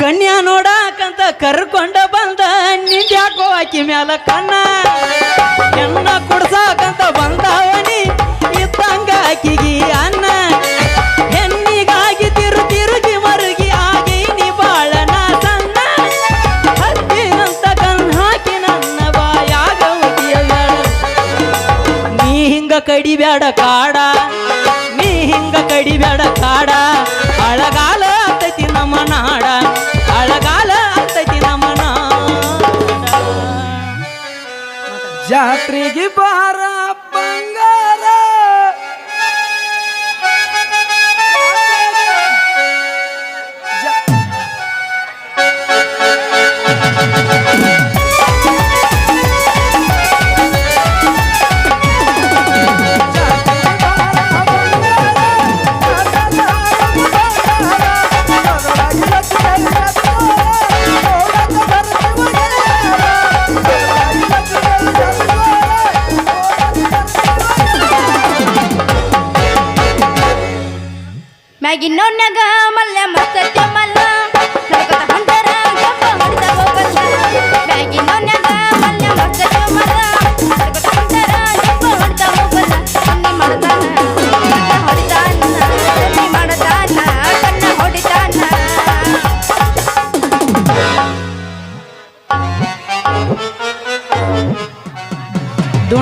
ಕನ್ಯಾ ನೋಡಾಕಂತ ಕರ್ಕೊಂಡ ಬಂದ ನಿಂದ್ಯಾಕೋ ಆಕಿ ಮ್ಯಾಲ ಕಣ್ಣ? ಎಣ್ಣ ಕುಡ್ಸಾಕಂತ ಬಂದವನಿ, ಇದ್ದಂಗ ಆಕಿಗಿ ಅನ್ನ. ಹೆಣ್ಣಿಗಾಗಿ ತಿರು ತಿರುಗಿ ಮರುಗಿ ಆಗೈನಿ ಬಾಳ ಬಾಳನ ಸಣ್ಣ. ಹತ್ತಿನಂತ ಕಣ್ ಹಾಕಿ ನನ್ನ ಬಾಯಾಗ ನೀ ಹಿಂಗ ಕಡಿಬ್ಯಾಡ ಕಾಡ, ನೀ ಹಿಂಗ ಕಡಿಬ್ಯಾಡ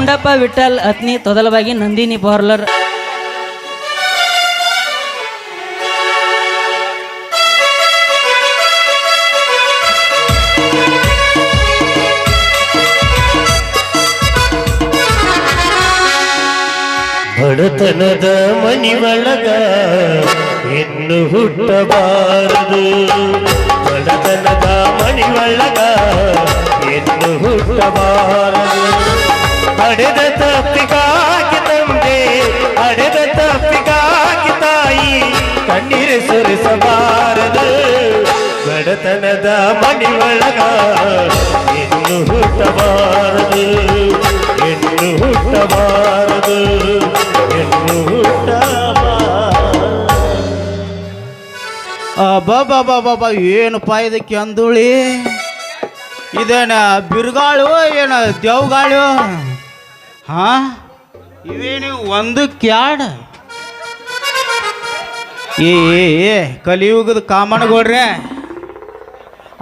ದುಂಡಪ್ಪ ವಿಠಲ್ ಅತ್ನಿ ತೊದಲವಾಗಿ ನಂದಿನಿ ಪಾರ್ಲರ್. ಬಡತನದ ಮನಿಯೊಳಗ ಇನ್ನು ಹುಟ್ಟಬಾರದು. ಬಡತನದ ಮನಿಯೊಳಗ ಇನ್ನು ಹುಟ್ಟಬಾರದು. ಅಡೆದ ತಪ್ಪಿಗಾಗಿ ತಂದೆ ಅಡೆದ ತಪ್ಪಿಗಾಗಿ ತಾಯಿ ಕಣ್ಣೀರು ಸುರಿಸಬಾರದು ಬಡತನದ ಮನಿಯೊಳಗ ಇನ್ನು ಹುಟ್ಟಬಾರದು ಇನ್ನು ಹುಟ್ಟಬಾರದು ಇನ್ನು ಹುಟ್ಟಬಾರದು ಅಬ್ಬಬ್ಬಬ್ಬಬ್ಬ ಏನಪ್ಪ ಇದಕ್ಕೆ ಅಂದುಳಿ ಇದೇನ ಬಿರುಗಾಳು ಏನ ದೇವ್ಗಾಳು ಹಾ? ಇವೇನು ಒಂದು ಕ್ಯಾಡ್? ಏ ಏ ಕಲಿಯುಗದ ಕಾಮನಗೌಡ್ರೆ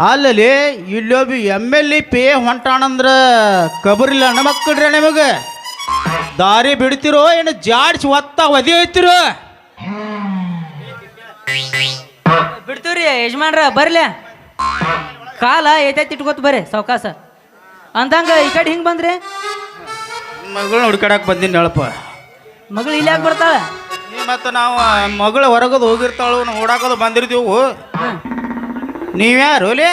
ಅಲ್ಲಲ್ಲಿ ಇಲ್ಲೊಬ್ಬ ಎಂ ಎಲ್ ಎ ಪಿ ಹೊಂಟಾಣಂದ್ರ ಕಬರಿಲ್ಲ ಮಕ್ಕಳ್ರಿ ನಿಮಗೆ. ದಾರಿ ಬಿಡ್ತಿರೋ ಏನು ಜಾಡ್ಸಿ ಒತ್ತ ಒದಿ ಐತಿರೋ? ಬಿಡ್ತೀವ್ರಿ ಯಜಮಾನ್ರ, ಬರ್ಲಿ. ಕಾಲ ಏತೈತಿ ಇಟ್ಕೋತ ಬರ್ರಿ ಸಾವ್ಕಾಸ. ಅಂದಂಗ ಈ ಕಡೆ ಹಿಂಗೆ ಬಂದ್ರಿ? ಮಗಳನ್ನ ಹುಡ್ಕಾಡಕ್ ಬಂದೀನಿ ಹೇಳಪ್ಪ. ಮಗಳು ಇಲ್ಲಿ ಯಾಕೆ ಬರ್ತಾಳ? ಮತ್ತು ನಾವು ಮಗಳು ಹೊರಗದು ಹೋಗಿರ್ತಾಳು ನಾವು ಓಡಾಕೋದು ಬಂದಿರ್ತೀವು. ನೀವ್ಯಾರು ಲೇ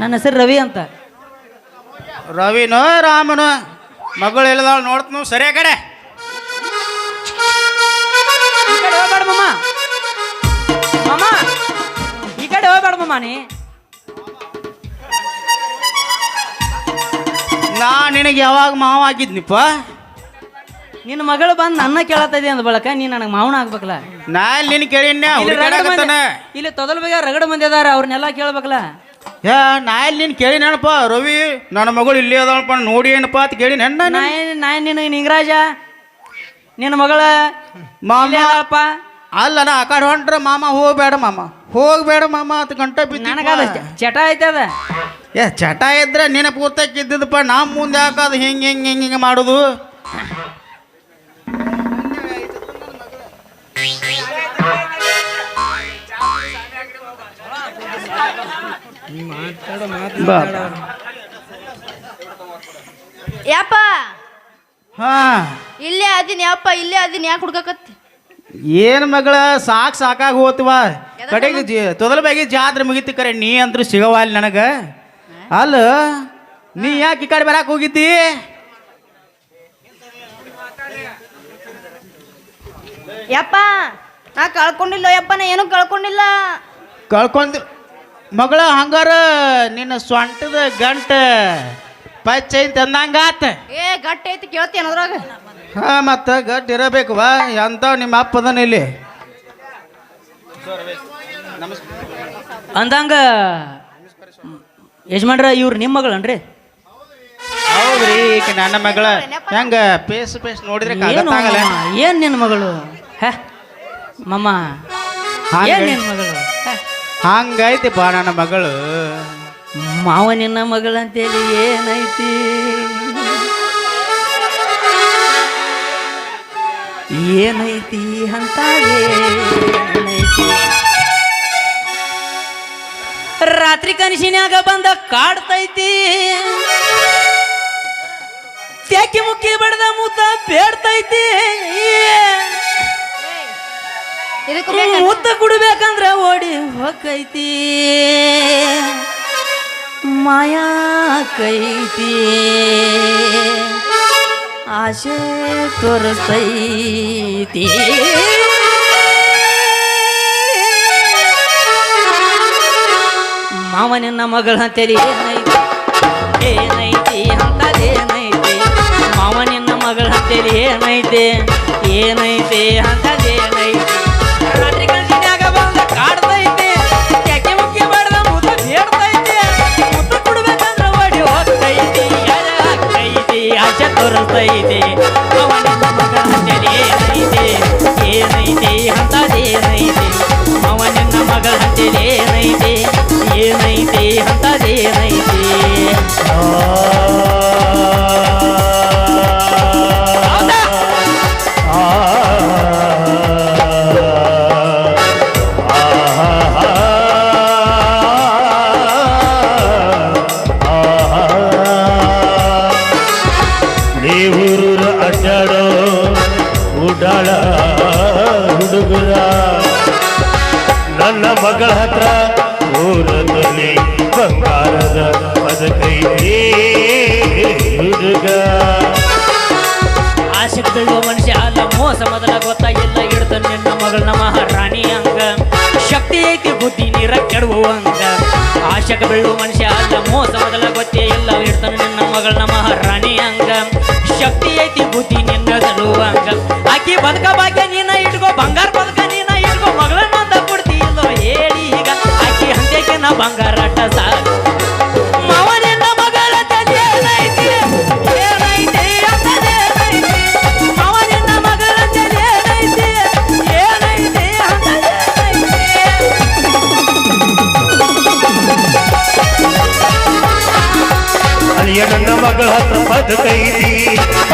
ನನ್ನ ಹೆಸರು ರವಿ ಅಂತ. ರವಿನೋ ರಾಮನೋ? ಮಗಳು ಇಲ್ಲದಾಳು ನೋಡ್ತು ಸರಿಯ ಕಡೆ. ಈ ಕಡೆ ಹೋಗ್ಬೇಡ ಮಮ್ಮ ಮಮ್ಮ ಈ ಕಡೆ ಹೋಗ್ಬೇಡ ಮಮ್ಮ ನೀ. ನಾ ನಿನಗೆ ಯಾವಾಗ ಮಾವ ಆಗಿದ್ನಿಪ್ಪ ನಿನ್ನ ಮಗಳು ಬಂದು ನನ್ನ ಕೇಳತ್ತ ಅಂದ ಬಳಕ ನೀ ನನಗೆ ಮಾವನ ಆಗ್ಬೇಕಲ್ಲ? ನಾ ಇಲ್ಲಿ ನಿನ್ ಕೇಳಿನ ಇಲ್ಲಿ ರಗಡ ಮಂದಿ ಇಲ್ಲಿ ತೊದಲ್ ರಗಡ ಮಂದಿ ಅದಾರ ಅವ್ರನ್ನೆಲ್ಲ ಕೇಳ್ಬೇಕಲ್ಲ? ಏ ನಾ ಇಲ್ಲಿ ನೀನು ಕೇಳಿ ನೆನಪ ರವಿ ನನ್ನ ಮಗಳು ಇಲ್ಲಿ ಅದಾಳಪ್ಪ ನೋಡಿ ಏನಪ್ಪ ಅಂತ ಕೇಳಿ ನೆನ್ನ ನಾ ಏನ್- ನಾ ಏನ್ ನಿನಗೆ ನಿಂಗರಾಜ? ನಿನ್ನ ಮಗಳ? ಮಾಮ ಅಲ್ಲ ನಾ ಆ ಕಡೆ ಹೊಂಟ್ರ ಮಾಮ ಹೋಗ್ಬೇಡ ಮಾಮ. ಹೋಗ್ಬೇಡ ಮಾಮ ಹತ್ತು ಗಂಟೆ ನನಗದ ಬಿದ್ದ ಚಟ ಐತದ ಏ ಚಟ ಇದ್ರೆ ನಿನ್ನ ಪೂರ್ತಕ್ಕೆ ಇದ್ದಿದ್ದಪ್ಪ ನಮ್ಮ ಮುಂದೆ ಹಾಕೋದು ಹಿಂಗೆ ಹಿಂಗೆ ಹಿಂಗೆ ಹಿಂಗೆ ಮಾಡೋದು. ಹಾ. ಇಲ್ಲೇ ಅದೀನಿ ಯಪ್ಪ ಇಲ್ಲೇ ಅದೀನಿ ಯಾಕೆ ಹುಡ್ಕಕತ್ತಿ? ಏನು ಮಗಳ ಸಾಕು ಸಾಕಾಗಿ ಹೋತ್ವ? ಕಡೆಗೆ ಜಿ ತೊದಲ ಬಾಗಿ ಜಾತ್ರೆ ಮುಗಿತಿ ಕರೆ ನೀ ಅಂದ್ರು ಸಿಗವ ಅಲ್ಲಿ ನನಗೆ. ಅಲ್ಲ ನೀ ಯಾಕೆ ಈ ಕಡೆ ಬರಕ್ಕೆ ಹೋಗಿದ್ದಿ? ಯಪ್ಪ ನಾ ಕಳ್ಕೊಂಡಿಲ್ಲ ಯಪ್ಪ ನಾ ಏನು ಕಳ್ಕೊಂಡಿಲ್ಲ. ಕಳ್ಕೊಂಡ್ ಮಗಳ ಹಂಗಾರ ನಿನ್ನ ಸೊಂಟದ ಗಂಟ ಪಚ್ಚ ಐತಿ ಅಂದಂಗಾತ ಏ ಗಟ್ಟಿ ಐತಿ ಕೇಳ್ತೀನಿ ಅದ್ರಾಗ ಹಾ ಮತ್ತ ಗಟ್ಟಿ ಇರಬೇಕು ಬಾ ಎಂತ ನಿಮ್ಮ ಅಪ್ಪದನ ಇಲ್ಲಿ. ಅಂದಂಗ ಯಜಮಾನ್ರ ಇವ್ರು ನಿಮ್ಮ ಮಗಳನ್ರಿ? ಹೌದ್ರಿ ಈಕೆ ನನ್ನ ಮಗಳ. ಹೆಂಗ ಪೇಸ್ ಪೇಸ್ ನೋಡಿದ್ರೆ ಏನು ಕಾಗತ್ತಾಗಲ್ಲ? ಏನ್ ನಿನ್ನ ಮಗಳು? ಹ ಮಮ್ಮ. ಏನ್ ನಿನ್ನ ಮಗಳು? ಹಂಗೈತಿ ಬಾ ನನ್ನ ಮಗಳು. ಮಾವ ನಿನ್ನ ಮಗಳಂತೇಳಿ ಏನೈತಿ? ಏನೈತಿ ಅಂತ ರಾತ್ರಿ ಕನಸಿನ್ಯಾಗ ಬಂದ ಕಾಡ್ತೈತಿ. ತ್ಯಾಕಿ ಮುಕ್ಕಿ ಬಡ್ದ ಮೂತ ಬೇಡ್ತೈತಿ. ಮೂತ ಬೇಕಾ? ಮುತ್ತ ಕುಡ್ಬೇಕಂದ್ರ ಓಡಿ ಹೊಕ್ಕೈತಿ ಮಾಯಾ ಕೈತಿ. ಆಸೆ ತೋರಿಸೈತಿ ಮಾವ ನಿನ್ನ ಮಗಳ ತೆರಿ ಏನೈತಿ? ಏನೈತಿ ಅಂತದೇನೈತಿ ಮಾವ ನಿನ್ನ ಮಗಳ ತೆರಿ ಏನೈತೆ? ಏನೈತೆ ಅಂತದೇನೈತಿ ಉಡಾಳ ಹುಡುಗರ. ನನ್ನ ಮಗಳ ಹತ್ರ ಊರದಲ್ಲಿ ಬಂಗಾರದ ಬದುಕೈತಿ ಹುಡುಗ. ಆಸೆಗೆ ಬೀಳುವ ಮನುಷ್ಯ ಅಲ್ಲ, ಮೋಸ ಮೊದಲ ಗೊತ್ತಾಗಿಲ್ಲ ಹಿಡ್ದ ನಿನ್ನ ಮಗಳ ಮಹಾರಾಣಿ ಅಂಗ. ಶಕ್ತಿ ಐತಿ ಬುದ್ಧಿ ನೀರ ಕೆಡುವಂಗ ಆಶಕ ಬೀಳುವ ಮನುಷ್ಯ ಅಲ್ಲ, ಮೋಸ ಮೊದಲ ಗೊತ್ತೇ ಇಲ್ಲ ಹಿಡ್ತಾನೆ ನಿನ್ನ ಮಗಳ ಮಹಾರಾಣಿ ಹಂಗ ಶಕ್ತಿ ಐತಿ, ಬುದ್ಧಿ ನಿನ್ನ ಹಂಗ ಆಕಿ ಬದುಕ ಭಾಗ್ಯ ನೀನ ಇಟ್ಕೋ ಬಂಗಾರ ಬದುಕ ನೀನ ಇಟ್ಕೋ ಮಗಳನ್ನ ಅಂತ ಕೊಡ್ತೀಯಲ್ಲೋ ಹೇಳಿ ಈಗ. ಆಕಿ ಹಂತಕ್ಕೆ ನಾ ಬಂಗಾರ ಅಟ್ಟ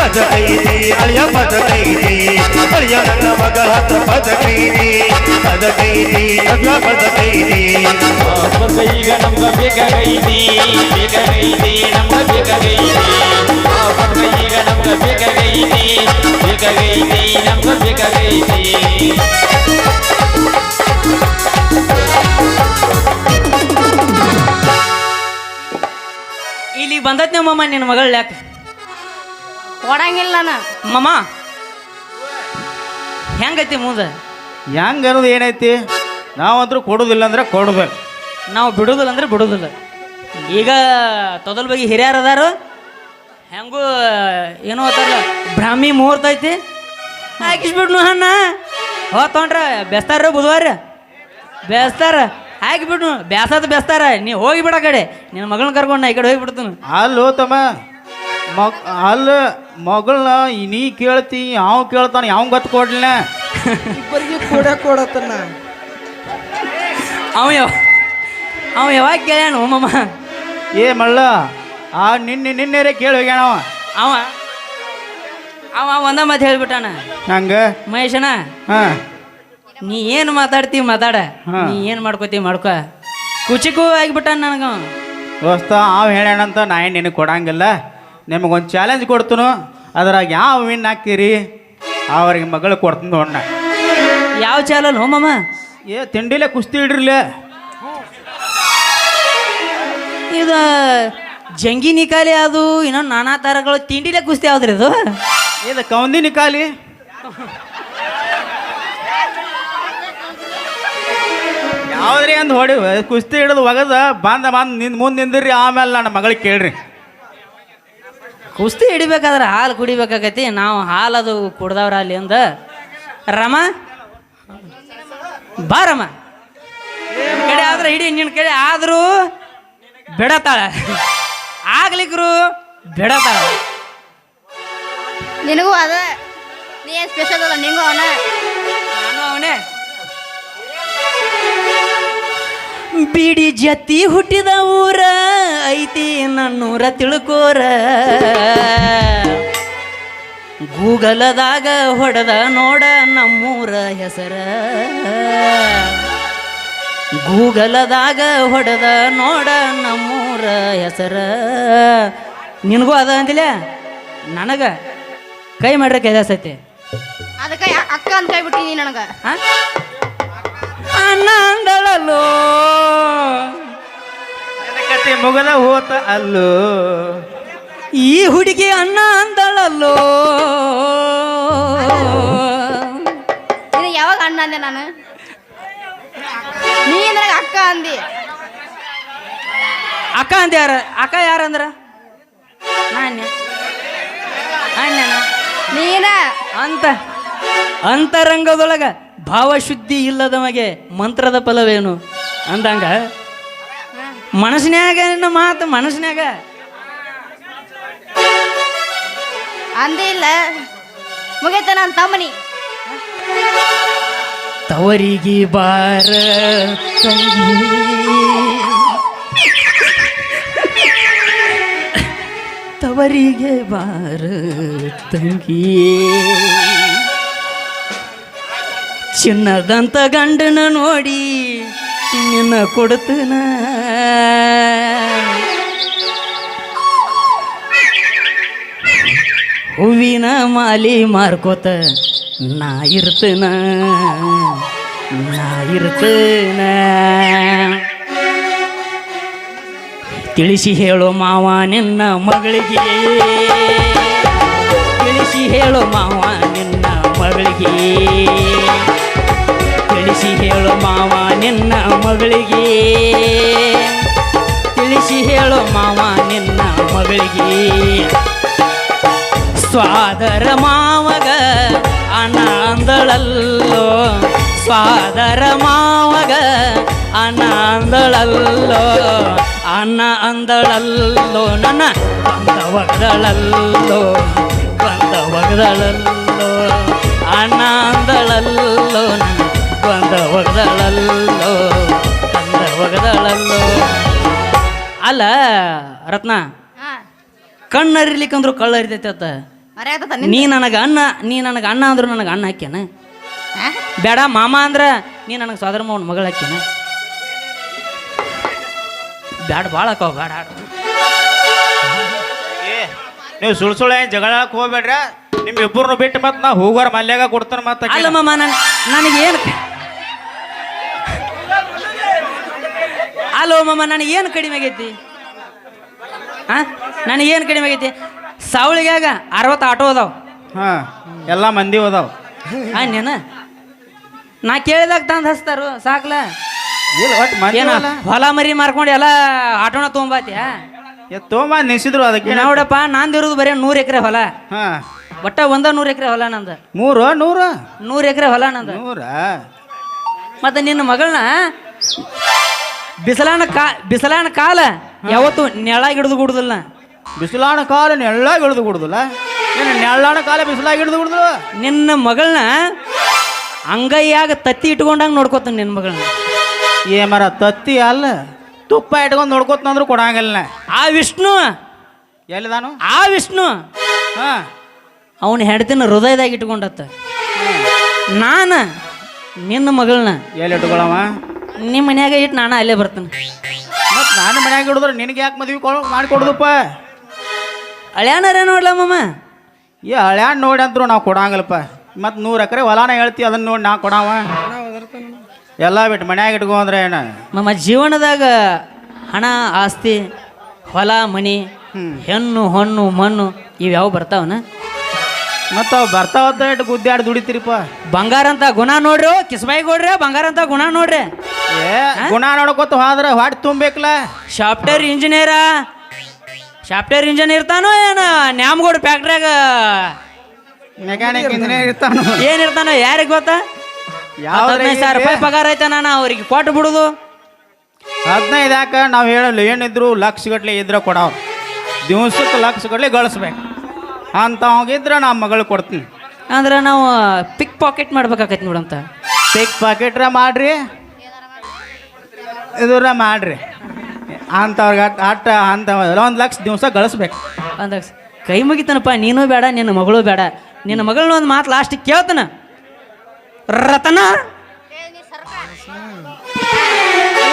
ಪದಕೈತಿ ಅಳಿಯ ಪದಕೈತಿ ಅಳಿಯ ನನ್ನ ಮಗಳ ಹತ್ರ ಪದಕೈತಿ ಪದಕೈತಿ ಅದ ಪದಕೈತಿ ಈಗ ಕೈದಿ ನಮ್ಮ ಬೇಕಾಗೈತಿ ಕೈದಿ ಬೇಕಾಗೈತಿ ಈಗ ನಮ್ಮ ಬೇಗ ಕೈದಿ ಬೇಗ ಕೈದಿ ನಮ್ಮ ಬೇಗ ಕೈದಿ ಇಲ್ಲಿ ಬಂದತ್ ನಮ್ಮಮ್ಮ ನಿನ್ನ ಮಗಳ ಯಾಕೆ? ಕೊಡಂಗಿಲ್ಲ ನಾನು. ಮಮ್ಮ ಹೆಂಗೈತಿ ಮುಂದೆ? ಹೆಂಗ ಅನ್ನೋದು ಏನೈತಿ? ನಾವಂದ್ರೂ ಕೊಡುದಿಲ್ಲ ಅಂದ್ರೆ ಕೊಡ್ಬೇಕು. ನಾವು ಬಿಡುದಿಲ್ಲ ಅಂದ್ರೆ ಬಿಡುದಿಲ್ಲ. ಈಗ ತೊದಲ್ ಬಗ್ಗೆ ಹಿರಿಯರು ಅದಾರು. ಹೆಂಗೂ ಏನೋ ಅಂತಾರಲ್ಲ ಬ್ರಾಹ್ಮಿ ಮುಹೂರ್ತ ಐತಿ. ಹಾಕಿಸ್ಬಿಡ್ನು ಹಣ್ಣ ಹೋ ತೊಗೊಂಡ್ರ ಬೆಸ್ತಾರ ಬುಧವಾರ. ಬೇಸ್ತಾರ ಹಾಕಿಬಿಡ್ನು ಬೇಸದ್ ಬೆಸ್ತಾರ. ನೀ ಹೋಗಿ ಬಿಡ ಕಡೆ. ನಿನ್ನ ಮಗಳನ್ನ ಕರ್ಕೊಂಡು ನಾ ಈ ಕಡೆ ಹೋಗಿಬಿಡ್ತೀನಿ. ಅಲ್ಲೋ ತಮ್ಮ ಮಗ್ ಅಲ್ಲ ಮಗಳನ್ನ ನೀ ಕೇಳ್ತಿ ಯಾವ ಕೇಳ್ತಾನ ಯಾವ ಗೊತ್ತು ಕೊಡ್ಲ ಇಬ್ಬರಿಗೆ ಕೂಡ ಕೊಡತ್ತನ್ನ. ಅವ ಯಾವ ಅವ ಯಾವಾಗ ಕೇಳ್ಯಾನ ಮಮ್ಮ ಏ ಮಳ್ಳ ಆ ನಿನ್ನೆ ನಿನ್ನೆರೆ ಕೇಳಿ ಹೋಗ್ಯಾನ ಅವ. ಅವ ಒಂದ ಮಾತು ಹೇಳ್ಬಿಟ್ಟಾನ. ಹಂಗ ಮಹೇಶನ? ಹಾ. ನೀ ಏನು ಮಾತಾಡ್ತಿ ಮಾತಾಡ. ಹಾ. ನೀ ಏನು ಮಾಡ್ಕೋತಿ ಮಾಡ್ಕೋ. ಕುಚಿಕು ಆಗಿಬಿಟ್ಟಾನ ನನಗ ದೋಸ್ತ ಅವ ಹೇಳ್ಯಾನಂತ ನಾ ಏನು ನಿನಗೆ ಕೊಡಂಗಿಲ್ಲ. ನಿಮಗೊಂದು ಚಾಲೆಂಜ್ ಕೊಡ್ತನು. ಅದ್ರಾಗ ಯಾವ ವಿನ್ ಹಾಕ್ತೀರಿ? ಅವ್ರಿಗೆ ಮಗಳು ಕೊಡ್ತೀನಿ ನೋಡಣ ಯಾವ ಚಾಲಲ್ ಹೋಮಮ್ಮ ಏ ತಿಂಡಿಲೆ ಕುಸ್ತಿ ಇಡ್ರಿಲೆ ಇದು ಜಂಗಿ ನಿಕಾಲಿ ಅದು ಇನ್ನೊಂದು ನಾನಾ ಥರಗಳು ತಿಂಡಿಲೆ ಕುಸ್ತಿ ಯಾವ್ದ್ರಿ ಇದು ಇದು ಕೌಂದಿ ನಿಕಾಲಿ ಯಾವ್ದ್ರಿ ಅಂದ್ ಹೊಡಿ ಕುಸ್ತಿ ಹಿಡಿದು ಒಗದ ಬಂದ ಬಂದು ನಿಂದ ಮುಂದೆ ನಿಂದಿರಿ ಆಮೇಲೆ ನನ್ನ ಮಗಳಿಗೆ ಕೇಳ್ರಿ. ಕುಸ್ತಿ ಹಿಡಿಬೇಕಾದ್ರೆ ಹಾಲು ಕುಡಿಬೇಕಾಗತಿ. ನಾವು ಹಾಲು ಅದು ಕುಡ್ದವ್ರ ಅಲ್ಲಿ ಅಂದ ರಮ ಕಡೆ ಆದ್ರೆ ಹಿಡಿ ನಿನ್ನ ಕಡೆ ಆದರೂ ಬಿಡತಾಳ. ಆಗ್ಲಿಕ್ರು ಬಿಡತಾಳ. ನಿನಗೂ ಅದ ನೀ ಏನ್ ಸ್ಪೆಷಲ್ ಅದ ನಿಂಗೂ ಅವನ? ನಾನು ಅವನೇ. ಬಿಡಿ ಜತಿ ಹುಟ್ಟಿದ ಊರ. ಐತಿ ನನ್ನೂರ ತಿಳ್ಕೋರ. ಗೂಗಲದಾಗ ಹೊಡೆದ ನೋಡ ನಮ್ಮೂರ ಹೆಸರ. ಗೂಗಲದಾಗ ಹೊಡೆದ ನೋಡ ನಮ್ಮೂರ ಹೆಸರ. ನಿನಗೂ ಅದ ಅಂದಿಲ್ಲ ನನಗ? ಕೈ ಮಾಡ್ರೆ ಕೆದಾಸೈತಿ ಅದಕ್ಕೆ ಅಕ್ಕ ಅಂತ ಕೈ ಬಿಟ್ಟಿನಿ ನನಗ? ಅಣ್ಣ ಅಂದಳಲ್ಲೋ ಕತೆ ಮುಗದ ಹೋತ ಅಲ್ಲೋ. ಈ ಹುಡುಗಿ ಅಣ್ಣ ಅಂದಳಲ್ಲೋ. ನೀನು ಯಾವಾಗ ಅಣ್ಣ ಅಂದೆ ನಾನು? ನೀ ಅಂದ್ರೆ ಅಕ್ಕ ಅಂದಿ. ಅಕ್ಕ ಅಂತ ಯಾರ? ಅಕ್ಕ ಯಾರಂದ್ರ ನಾನ್ಯ? ಅಣ್ಣನ? ನೀನ? ಅಂತ. ಅಂತರಂಗದೊಳಗ ಭಾವಶುದ್ಧಿ ಇಲ್ಲದಮಗೆ ಮಂತ್ರದ ಫಲವೇನು? ಅಂದಂಗ ಮನಸ್ಸಿನ್ಯಾಗ ನಿನ್ನ ಮಾತು ಮನಸ್ಸಿನ್ಯಾಗ. ಅಂದಿಲ್ಲ. ಮುಗಿತ ನನ್ನ ತಮ್ಮನಿ. ತವರಿಗೆ ಬಾರ ತಂಗಿ. ತವರಿಗೆ ಬಾರ ತಂಗಿ. ಚಿನ್ನದಂತ ಗಂಡನ ನೋಡಿ ನಿನ್ನ ಕೊಡ್ತನ ಹೂವಿನ ಮಾಲಿ ಮಾರ್ಕೋತ ನಾ ಇರ್ತನ. ನಾ ಇರ್ತನ. ತಿಳಿಸಿ ಹೇಳೋ ಮಾವ ನಿನ್ನ ಮಗಳಿಗೆ. ತಿಳಿಸಿ ಹೇಳೋ ಮಾವ ನಿನ್ನ ಮಗಳಿಗೆ. ತಿಳಿಸಿ ಹೇಳೋ ಮಾವ ನಿನ್ನ ಮಗಳಿಗೆ. ತಿಳಿಸಿ ಹೇಳೋ ಮಾವ ನಿನ್ನ ಮಗಳಿಗೆ. ಸ್ವಾದರ ಮಾವಗ ಅನಾಂದಳಲ್ಲೋ. ಸ್ವಾದರ ಮಾವಗ ಅನಾಂದಳಲ್ಲೋ. ಅನ್ನ ಅಂದಳಲ್ಲೋ ನನ್ನ ಬಂದ ಒಗದಳಲ್ಲೋ ಅಣ್ಣ ಅಂದಳಲ್ಲೋ ನನ್ನ ಬಂದ ಒಗದಳಲ್ಲೋ ಬಂದ ಒಗದಳಲ್ಲೋ ಅಲ್ಲ ರತ್ನ ಕಣ್ಣು ಅರಿಲಿಕ್ಕಂದ್ರು ಕಳ್ಳ ಅರಿತೈತೆ ಅತ್ತ. ಮರ್ಯಾದ ನೀ ನನಗೆ ಅಣ್ಣ ನೀ ನನಗೆ ಅಣ್ಣ ಅಂದ್ರು ನನಗೆ ಅಣ್ಣ ಹಾಕ್ಯಾನ? ಬೇಡ ಮಾಮ ಅಂದ್ರೆ ನೀ ನನಗೆ ಸೋದರ ಮಾವನ ಮಗಳು ಹಾಕ್ಯಾನ? ಬ್ಯಾಡ ಭಾಳ ಹಾಕೋ ಬ್ಯಾಡ ಏ ನೀವು ಸುಳ್ ಸುಳ್ಳು ಏನು ಜಗಳ ಹಾಕಿ ಹೋಗ್ಬೇಡ್ರ. ನಿಮ್ ಇಬ್ಬರನ್ನು ಬಿಟ್ಟು ಮತ್ತೆ ನಾ ಹೋಗೋರ ಮಲ್ಯಾಗ ಕೊಡ್ತಾನೆ ಮತ್ತೆ ಅಲ್ಲ ಮಾಮ ನನ್ ನನಗೇನು ಅಲ್ಲೋ ನನಗೆ ಏನು ಕಡಿಮೆ ಆಗೈತಿ? ಹಾ ನನಗೇನು ಕಡಿಮೆ ಆಗೈತಿ? ಸಾವಳಿಗ್ಯಾಗ ಅರವತ್ತು ಆಟೋ ಅದಾವ. ಹಾಂ ಎಲ್ಲ ಮಂದಿ ಹೋದಾವ್. ಅನ್ಯನ ನಾ ಕೇಳಿದಾಗ ತಂದು ಹಸ್ತಾರು ಸಾಕ್ಲ? ಇಲ್ಲ ಒಟ್ಟು ಏನ ಹೊಲ ಮರಿ ಮಾರ್ಕೊಂಡು ಎಲ್ಲ ಆಟೋನ ತೊಗೊಂಬಾತ್ಯಾ? ತೊಗೊಂಬ ನಿಸಿದ್ರು ಅದಕ್ಕೆ. ನೋಡಪ್ಪ ನಾಂದಿರೋದು ಬರೀ ನೂರು ಎಕರೆ ಹೊಲ. ಹಾ. ಒಟ್ಟ ಒಂದ ನೂರು ಎಕರೆ ಹೊಲ ನಂದು. ಮೂರು ನೂರು? ನೂರು ಎಕರೆ ಹೊಲ ನಂದು. ನೂರ? ಮತ್ತೆ ನಿನ್ನ ಮಗಳನ್ನ ಬಿಸಲಾನ ಕಾ ಬಿಸಲಾನ ಕಾಲ ಯಾವತ್ತು ನೆಳಾಗಿ ಹಿಡಿದು ಕೊಡುದಿಲ್ಲ. ಬಿಸಿಲಾಣ ಕಾಲ ನೆಳ್ಳಾಗ ಹಿಡಿದು ಕುಡ್ದಲ್ಲ. ಏನು ನೆಳ್ಳಾಣ ಕಾಲ ಬಿಸಿಲಾಗಿ ಹಿಡಿದು ಕುಡ್ದು ನಿನ್ನ ಮಗಳನ್ನ ಅಂಗೈಯಾಗ ತತ್ತಿ ಇಟ್ಕೊಂಡಂಗೆ ನೋಡ್ಕೋತಾನೆ ನಿನ್ನ ಮಗಳನ್ನ. ಏ ಮರ ತತ್ತಿ ಅಲ್ಲ ತುಪ್ಪ ಇಟ್ಕೊಂಡು ನೋಡ್ಕೊತಂದ್ರು ಕೊಡಂಗಿಲ್ಲ. ಆ ವಿಷ್ಣು ಎಲ್ಲಿದಾನು? ಆ ವಿಷ್ಣು ಹಾಂ. ಅವನ ಹೆಂಡತಿನ ಹೃದಯದಾಗ ಇಟ್ಕೊಂಡತ್ತ. ನಾನು ನಿನ್ನ ಮಗಳನ್ನ ಎಲ್ಲಿ ಇಟ್ಕೊಳವ? ನಿಮ್ಮ ಮನ್ಯಾಗ ಇಟ್ಟು ನಾನು ಅಲ್ಲೇ ಬರ್ತೇನೆ. ಮತ್ತು ನಾನು ಮನ್ಯಾಗ ಹಿಡಿದ್ರೆ ನಿನಗೆ ಯಾಕೆ ಮದುವೆ ಕೊಡು ಮಾಡಿಕೊಡುದಪ್ಪ? ಅಳ್ಯಾನರೇ ನೋಡ್ಲ ಮಮ್ಮ ಏ ಹಳ್ಯಾಣ ನೋಡಿ ಅಂದ್ರು ನಾವು ಕೊಡಂಗಲ್ಲಪ್ಪ. ಮತ್ತು ನೂರು ಎಕರೆ ಹೊಲಾನ ಹೇಳ್ತಿ ಅದನ್ನ ನೋಡಿ ನಾ ಕೊಡವ. ಎಲ್ಲ ಬಿಟ್ಟು ಮನ್ಯಾಗ ಇಟ್ಕೊ ಅಂದ್ರೆ ಏನ? ಮಮ್ಮ ಜೀವನದಾಗ ಹಣ ಆಸ್ತಿ ಹೊಲ ಮನಿ. ಹೆಣ್ಣು ಹಣ್ಣು ಮಣ್ಣು ಇವ್ಯಾವ ಬರ್ತಾವನ? ಮತ್ತು ಬರ್ತಾವತ್ತ ಇಟ್ಟು ಗುದ್ದಾಡಿ ದುಡಿತೀರಿಪ್ಪ. ಬಂಗಾರ ಅಂತ ಗುಣ ನೋಡ್ರಿ ಕಿಸ್ಬಾಯಿ ಕೊಡ್ರಿ ಬಂಗಾರ ಅಂತ ಗುಣ ನೋಡ್ರಿ. ಏ ಗುಣ ನೋಡ್ಕೊತ ಹೋದ್ರೆ ಹೊಟ್ಟೆ ತುಂಬೇಕಲ್ಲ ಸಾಫ್ಟ್ವೇರ್ ಇಂಜಿನಿಯರ ಸಾಫ್ಟ್ವೇರ್ ಇಂಜಿನಿಯರ್ ಇರ್ತಾನೋ ಏನು ನ್ಯಾಮಗೋಡ್ ಫ್ಯಾಕ್ಟ್ರಿಯಾಗ ಮೆಕ್ಯಾನಿಕ್ ಇಂಜಿನಿಯರ್ ಇರ್ತಾನ. ಏನ್ ಇರ್ತಾನೋ ಯಾರಿಗೆ ಗೊತ್ತಾ? ಯಾವ ಹದಿನೈದು ಸಾವಿರ ರೂಪಾಯಿ ಪಗಾರ ಐತೆ ನಾನು ಅವ್ರಿಗೆ ಕೊಟ್ಟು ಬಿಡುದು. ಹದಿನೈದು ಯಾಕೆ ನಾವು ಹೇಳಲ್ಲ ಏನಿದ್ರು ಲಕ್ಷ ಗಟ್ಲೆ ಇದ್ರೆ ಕೊಡವ್. ದಿವ್ಸಕ್ಕೆ ಲಕ್ಷ ಗಟ್ಲೆ ಗಳಿಸ್ಬೇಕು. ಅಂಥವಾಗಿದ್ರೆ ನಾ ಮಗಳು ಕೊಡ್ತೀನಿ. ಅಂದ್ರೆ ನಾವು ಪಿಕ್ ಪಾಕೆಟ್ ಮಾಡ್ಬೇಕಾಕೈತಿ ನೋಡಂತ ಪಿಕ್ ಪಾಕೆಟ್ರ ಮಾಡ್ರಿ. ಇದ್ರ ಮಾಡ್ರಿ. ಅಂಥವ್ರಿಗೆ ಅಟ್ ಅಟ್ಟ ಅಂತ ಒಂದು ಲಕ್ಷ ದಿವಸ ಗಳಿಸ್ಬೇಕು. ಲಕ್ಷ. ಕೈ ಮುಗಿತನಪ್ಪ ನೀನು ಬೇಡ ನಿನ್ನ ಮಗಳು ಬೇಡ. ನಿನ್ನ ಮಗಳನ್ನ ಒಂದು ಮಾತು ಲಾಸ್ಟಿಗೆ ಕೇಳ್ತಾನ. ರತನ.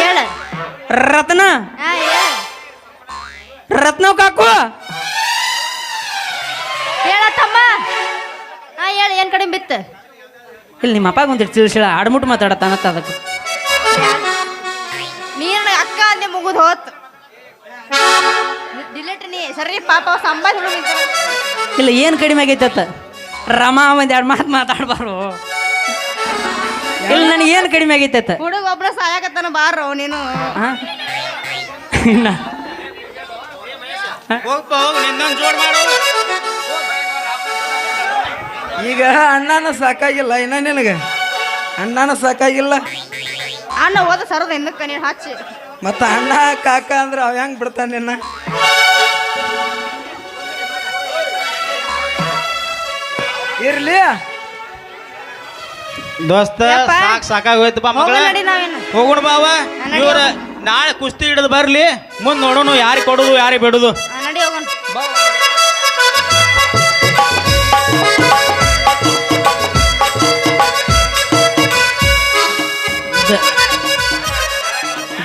ಹೇಳ. ರತನ. ರತ್ನ ಕಾಕು. ಹೇಳ ಏನ್ ಕಡಿಮೆ ಬಿತ್ತು? ಇಲ್ಲಿ ನಿಮ್ಮ ಅಪ್ಪಾಗ ಒಂದಿಟ್ಟು ತಿಳಿಸಿಳ ಆಡ್ಮುಟ್ಟು ಮಾತಾಡತ್ತಾನತ್ತ ಅದಕ್ಕೆ. ನೀನು ಅಕ್ಕ ಅಂದೆ ಮುಗಿದು ಹೋತ್. ಡಿಲೀಟ್ ನೀ ಸರಿ ಪಾಪ ಸಂಬಾಳ ಇಲ್ಲ ಏನು ಕಡಿಮೆ ಆಗೈತತ್ತ ರಮ ಒಂದ್ ಎರಡು ಮಾತು ಮಾತಾಡ್ಬಾರು ಇಲ್ಲ ನನಗೆ ಏನ್ ಕಡಿಮೆ ಆಗೈತತ್ತ ಹುಡುಗ ಒಬ್ರ ಸಾಯಾಕತ್ತಾನ ಬಾರೋ ನೀನು. ಹಾ? ಇಲ್ಲ. ಹೋಗ್ಪ ಹೋಗಿ ನಿನ್ನೊಂದು ಜೋಡ್ ಮಾಡು. ಈಗ ಅಣ್ಣನ ಸಾಕಾಗಿಲ್ಲ ಇನ್ನ ನಿನಗೆ? ಅಣ್ಣನ ಸಾಕಾಗಿಲ್ಲ. ಅಣ್ಣ ಹೋದ ಸರದ ಇನ್ನಕ್ಕ ನೀನು ಹಚ್ಚಿ. ಮತ್ತ ಅಣ್ಣ ಕಾಕ ಅಂದ್ರೆ ಅವ ಹೆಂಗ್ ಬಿಡ್ತಾನೆ ನಿನ್ನ? ಇರ್ಲಿ. ದೋಸ್ತ ಯಪ್ಪ. ಸಾಕ್ ಸಾಕಾಗೋಯ್ತಪ್ಪ ಮಗಳ. ಹೋಗೋಣ ನಡಿ ನಾವೇನು. ಹೋಗೋಣ ಬಾವ. ಇವ್ರ ನಾಳೆ ಕುಸ್ತಿ ಹಿಡಿದು ಬರ್ಲಿ. ಮುಂದ್ ನೋಡೋಣ ಯಾರಿಗೆ ಕೊಡೋದು ಯಾರಿಗೆ ಬಿಡೋದು.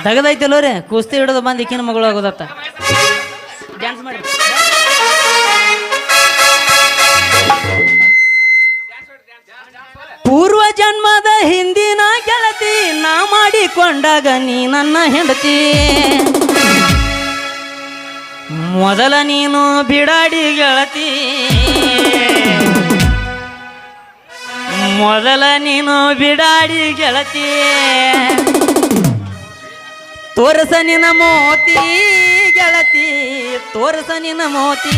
ಅಲ್ಲೋ ರೀ ಕುಸ್ತಿ ಹಿಡಿದು ಬಂದು ಈಕಿನ ಮಗಳು ಆಗೋದತ್ತ. ಡ್ಯಾನ್ಸ್ ಮಾಡಿ ಪೂರ್ವ ಜನ್ಮದ ಹಿಂದಿನ ಗೆಳತಿ ನಾ ಮಾಡಿಕೊಂಡಾಗ ನೀ ನನ್ನ ಹೆಂಡತಿ. ಮೊದಲ ನೀನು ಬಿಡಾಡಿ ಗೆಳತಿ. ಮೊದಲ ನೀನು ಬಿಡಾಡಿ ಗೆಳತಿ. ತೋರಸ ನಿನ ಮೋತಿ ಗೆಳತಿ ತೋರಸ ನಿನ ಮೋತಿ.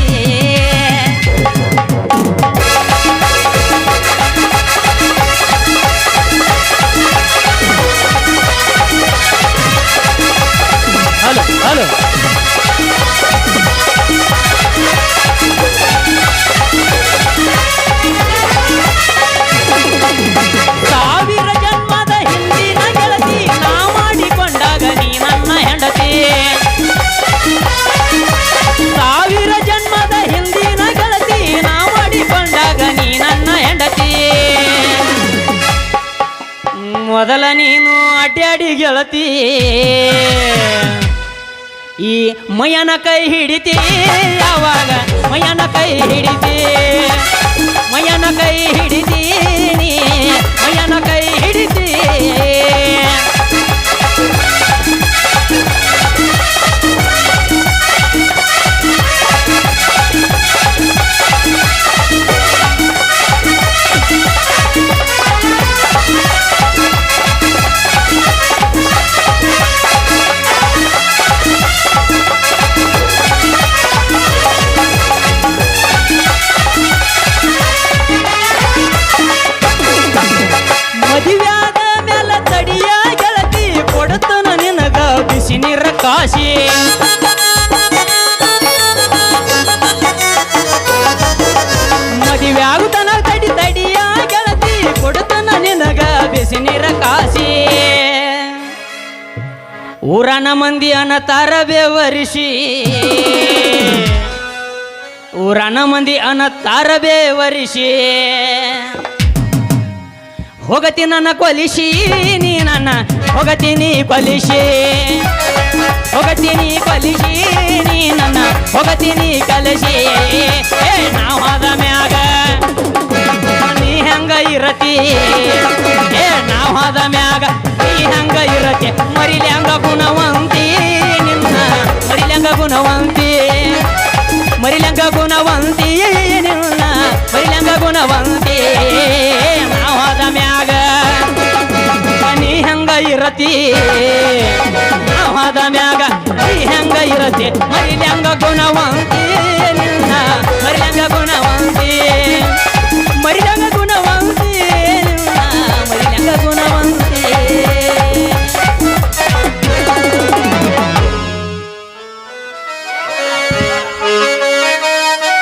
Hello hello. ಗೆಳತಿ ಈ ಮಯನ ಕೈ ಹಿಡಿತಿ? ಯಾವಾಗ ಮಯನ ಕೈ ಹಿಡಿತಿ? ಮಯನ ಕೈ ಹಿಡಿತೀನಿ ಊರನ ಮಂದಿ ಅನತಾರ ಬೇವರಿಸಿ ಊರನ ಮಂದಿ ಅನತಾರ ಬೇವರಿಸಿ ಹೋಗತಿ ನನ್ನ ಕೊಲಿಸಿ, ನೀ ನನ್ನ ಹೋಗತೀನಿ ಕೊಲಿಸಿ. ಹೋಗತೀನಿ ಕೊಲಿಸಿ, ನೀ ನನ್ನ ಹೋಗತೀನಿ ಕಲಿಸಿ. ನಾವು ಆದ ಮ್ಯಾಗ ಹೆಂಗ ಇರತಿ? ಏ ನಾವಾದ ಮ್ಯಾಗ ನೀ ಹೆಂಗ ಇರತಿ? ಮರಿಲ್ಯಾಂಗ ಗುಣವಂತಿ ನಿನ್ನ. ಮರಿಲ್ಯಾಂಗ ಗುಣವಂತಿ. ಮರಿಲ್ಯಾಂಗ ಗುಣವಂತಿ ನಿನ್ನ. ಮರಿಲ್ಯಾಂಗ ಗುಣವಂತಿ. ಹಾದ ಮ್ಯಾಗ ನೀ ಹೆಂಗ ಇರತಿ? ನಾವಾದ ಮ್ಯಾಗ ನೀ ಹೆಂಗ ಇರತಿ? ಮರಿಲ್ಯಾಂಗ ಗುಣವಂತಿ ನಿನ್ನ. ಮರಿಲ್ಯಾಂಗ ಗುಣವಂತಿ.